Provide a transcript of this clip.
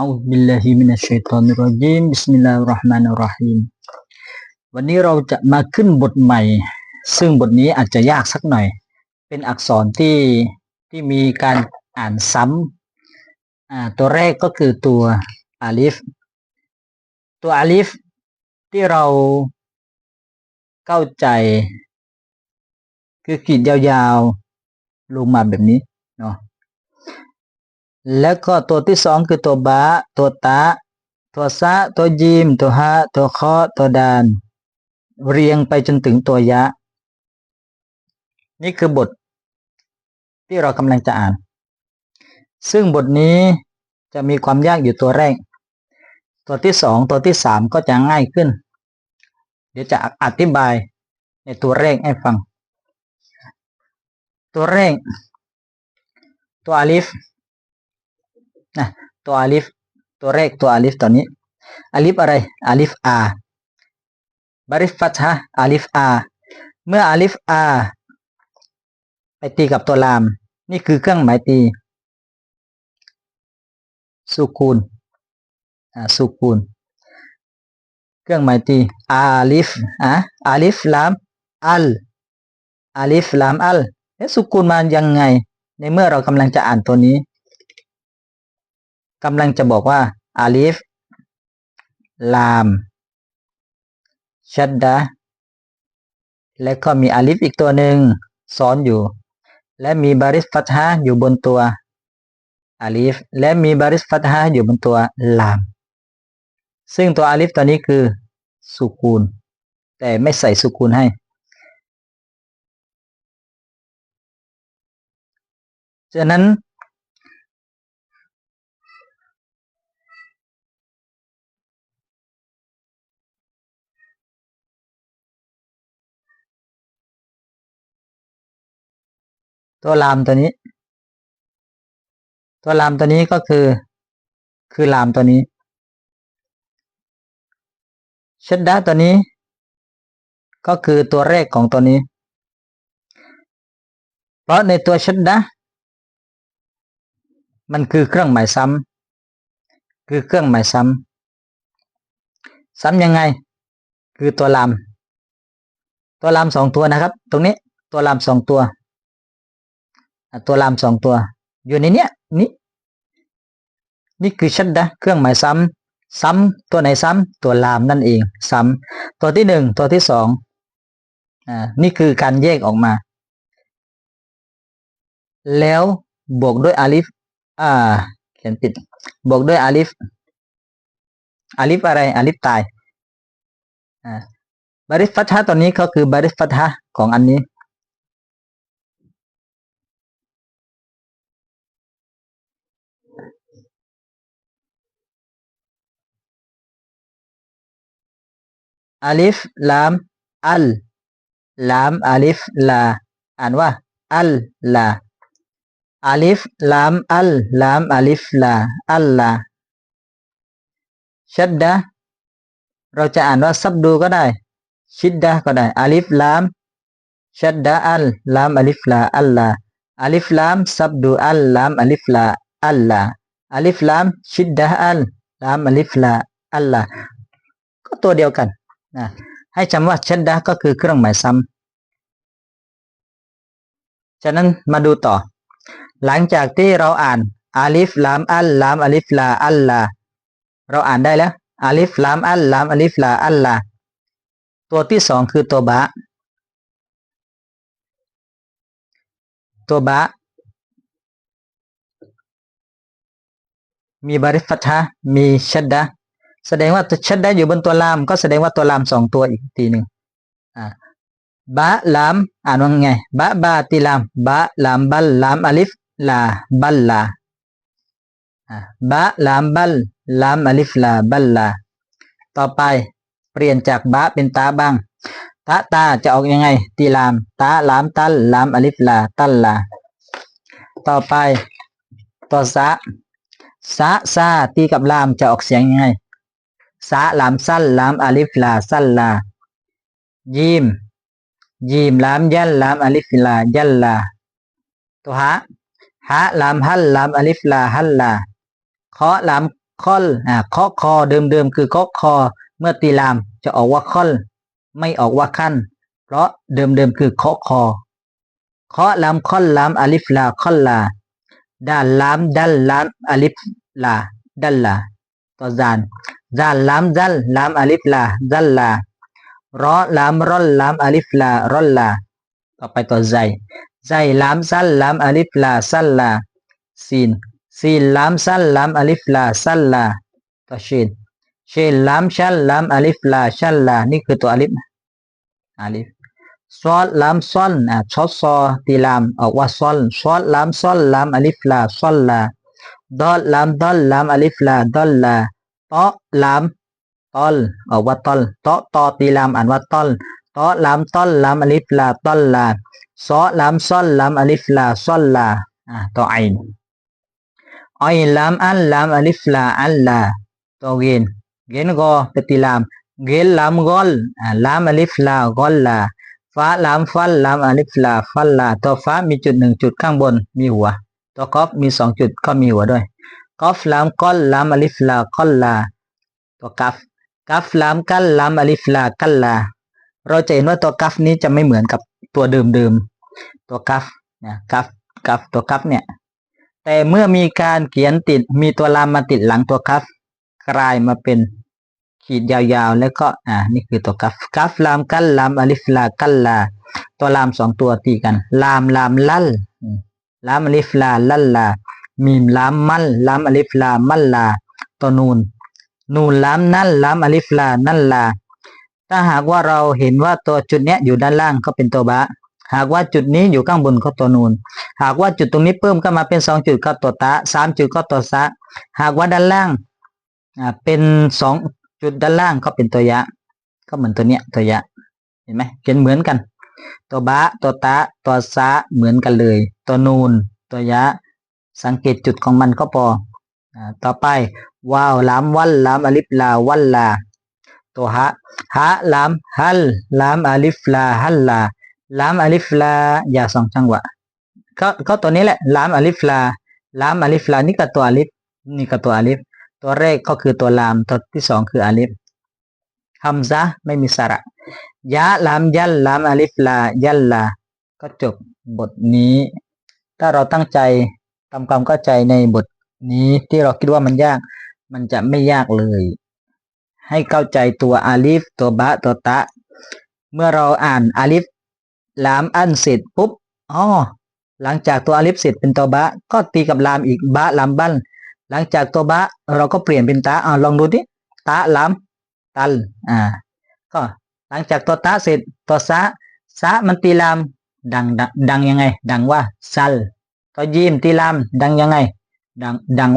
อัลบิลลาฮิมินัชชัยฏอนรรจีมบิสมิลลาฮิรราะห์มานิรราะฮีมวันนี้เราจะมาขึ้นบทใหม่ ซึ่งบทนี้อาจจะยากสักหน่อย เป็นอักษรที่ที่มีการอ่านซ้ำตัวแรกก็คือตัวอาลิฟ ตัวอาลิฟที่เราเข้าใจ คือขีดยาวๆ ลงมาแบบนี้เนาะ แล้วก็ตัวที่สองคือตัวบาตัวตาตัวซะ ตัวยีมตัวฮะ ตัวคาะตัวดาน เรียงไปจนถึงตัวยะ นี่คือบทที่เรากำลังจะอ่าน ซึ่งบทนี้จะมีความยากอยู่ตัวแรก ตัวที่สองตัวที่สามก็จะง่ายขึ้น เดี๋ยวจะอธิบายในตัวแรกให้ฟัง ตัวแรก ตัวอาลิฟ นะตัวอาลิฟ ตัวแรกตัวอาลิฟตัวนี้อาลิฟอะไรอาลิฟอาบาริฟฟัตฮะอาลิฟอาเมื่ออาลิฟอาไปตีกับตัวลาม นี่คือเครื่องหมายตีสุกูลอ่าสุกูลเครื่องหมายตีอาลิฟอะอาลิฟลามอัลอาลิฟลามอัลเอ๊ะสุกูลมายังไง ในเมื่อเรากำลังจะอ่านตัวนี้ กำลังจะบอกว่าอาลิฟลามชัดดะและก็มีอาลิฟอีกตัวหนึ่งซ้อนอยู่ และมีบาริสฟัตฮะอยู่บนตัวอาลิฟและมีบาริสฟัตฮะอยู่บนตัวลาม ซึ่งตัวอาลิฟตัวนี้คือสุกูล แต่ไม่ใส่สุกูลให้ ฉะนั้น ตัวลามตัวนี้ ตัวลามตัวนี้ก็คือ คือลามตัวนี้เชดดาตัวนี้ ก็คือตัวแรกของตัวนี้ เพราะในตัวเชดดามันคือเครื่องหมายซ้ำคือเครื่องหมายซ้ำซ้ำยังไง คือตัวลาม ตัวลามสองตัวนะครับ ตรงนี้ตัวลามสองตัว ตัวลามสองตัว อยู่ในเนี้ยนี่นี่คือชัดดะเครื่องหมายซ้ำซ้ำตัวไหนซ้ำตัวลามนั่นเอง ซ้ำตัวที่หนึ่งตัวที่สองอ่านี่คือการแยกออกมา แล้วบวกด้วยอาลิฟอ่าเขียนผิดบวกด้วยอาลิฟอาลิฟอะไรอาลิฟตายอ่าบาริฟฟัตฮะตัวนี้ก็คือบาริฟัตฮะของอันนี้ อาลิฟลามอัลลามอาลิฟลา อ่านว่าอัลลาอาลิฟลามอัลลามอาลิฟลาอัลลาชัดดะเราจะอ่านว่าซับดูก็ได้ ชิดดะก็ได้อาลิฟลามชัดดะอัลลามอาลิฟลาอัลลาอาลิฟลามซับดูอัลลามอาลิฟลาอัลลาอาลิฟลามชิดดะอัลลามอาลิฟลาอัลลาก็ตัวเดียวกัน นะให้จำว่าชัดดะก็คือเครื่องหมายซ้ำฉะนั้นมาดูต่อ หลังจากที่เราอ่านอาลิฟลามอัลลามอาลิฟลาอัลลาเราอ่านได้แล้วอาลิฟลามอัลลามอาลิฟลาอัลลาตัวที่สองคือตัวบะตัวบะมีบาริฟัตฮะมีชัดดะ แสดงว่าชัดได้อยู่บนตัวลาม ก็แสดงว่าตัวลามสองตัวอีกทีหนึ่งอ่าบะลาม อ่านว่าไงบะบาติลามบะลามบัลลามอลิฟลาบัลลาอ่าบะลามบัลลามอลิฟลาบัลลาต่อไปเปลี่ยนจากบะเป็นตาบ้างตาตาจะออกยังไง ตีลามตาลามตัลลามอลิฟลาตัลลาต่อไปตัวซะซะซาตีกับลามจะออกเสียงยังไง สะลามสั้นลามอาลิฟลาสั้นลายีมยีมลามยันลามอาลิฟลายันลาตัวฮะฮะลามฮัลลามอาลิฟลาฮัลลาเคาะลามคอลอ่าเคาะคอเดิมๆคือเคาะคอเมื่อตีลามจะออกว่าคอลไม่ออกว่าขั้น เพราะเดิมๆคือเคาะคอเคาะลามคอลลามอาลิฟลาคอลลาดาลลามดัลลามอาลิฟลาดัลลาต่อจาน จานลามจัลลามอาลิฟลาจัลลารอลามรอลลามอาลิฟลารอลลาต่อไปต่อใจใจลามซัลลามอาลิฟลาซัลลาซีนซีนลามซัลลามอาลิฟลาซัลลาต่อชีนชีนลามชัลลามอาลิฟลาชัลลานี่คือตัวอาลิฟอาลิฟซอลลามซอนอะชอซอตีลามออกว่าซอลซอลลามซอลลามอาลิฟลาซอลลาดอลลามดอลลามอาลิฟลาดอลลา ตอลามตอลออกว่าตอลตอตอตีลามอ่านว่าตอลตอลามตอลลามอลิฟลาตอลลาซอลามซอลลามอลิฟลาซอลลาอะต่อไอนไอลามอัลลามอลิฟลาอัลลาต่อเกนเกนก็ปฏิลามเกนลามกอลอะลามอลิฟลากอลลาฟ้าลามฟัลลามอลิฟลาฟัลลาตัวฟ้ามีจุดหนึ่งจุดข้างบนมีหัวตัวกอฟมีสองจุดก็มีหัวด้วย กอฟลามกอลลามอลิฟลากอลลาตัวกัฟกัฟลามกัลลามอลิฟลากัลลา เราจะเห็นว่าตัวกัฟนี้จะไม่เหมือนกับตัวเดิมๆตัวกัฟนะกัฟกัฟตัวกัฟเนี่ยแต่เมื่อมีการเขียนติดมีตัวลามมาติดหลังตัวกัฟกลายมาเป็นขีดยาวๆ แล้วก็อ่านี่คือตัวกัฟกัฟลามกัลลามอลิฟลากัลลา ตัวลามสองตัวตีกัน ลามลามลัลลามอลิฟลาลัลลา มีมลามมัลลามอลิฟลามัลลาตัวนูนนูนลามนั่นลามอลิฟลานั่นลา ถ้าหากว่าเราเห็นว่าตัวจุดเนี้ยอยู่ด้านล่างก็เป็นตัวบะหากว่าจุดนี้อยู่ข้างบนก็ตัวนูน หากว่าจุดตรงนี้เพิ่มก็มาเป็นสองจุดก็ตัวตะสามจุดก็ตัวซะ หากว่าด้านล่างอ่าเป็นสองจุดด้านล่างก็เป็นตัวยะ ก็เหมือนตัวเนี้ยตัวยะ เห็นไหมเขียนเหมือนกัน ตัวบะตัวตะตัวซะเหมือนกันเลย ตัวนูนตัวยะ สังเกตจุดของมันก็พอต่อไปว้าวลามวัลลามอลิฟลาวัลลา ตัวฮะฮะลามฮัลลามอลิฟลาฮัลลาลามอลิฟลาอย่าสองจังหวะก็ก็ตัวนี้แหละลามอลิฟลาลามอลิฟลานี่ก็ตัวอลิฟนี่ก็ตัวอลิฟตัวแรกก็คือตัวลามตัวที่สองคืออลิฟฮัมซะไม่มีสระยะลามยัลลามอลิฟลายัลลาก็จบบทนี้ ถ้าเราตั้งใจ ทำความเข้าใจในบทนี้ที่เราคิดว่ามันยาก มันจะไม่ยากเลย ให้เข้าใจตัวอาลิฟ ตัวบะตัวตะ เมื่อเราอ่านอาลิฟลามอันเสร็จปุ๊บอ๋อหลังจากตัวอาลิฟเสร็จเป็นตัวบะ ก็ตีกับลามอีกบะลามบันหลังจากตัวบะเราก็เปลี่ยนเป็นตะอ่าลองดูดิตะลามตัลอ่า ก็หลังจากตัวตะเสร็จตัวซะซะมันตีลามดังดังดังยังไง ดังว่าซัล ตัวยีมตีลามดังยังไงดังดัง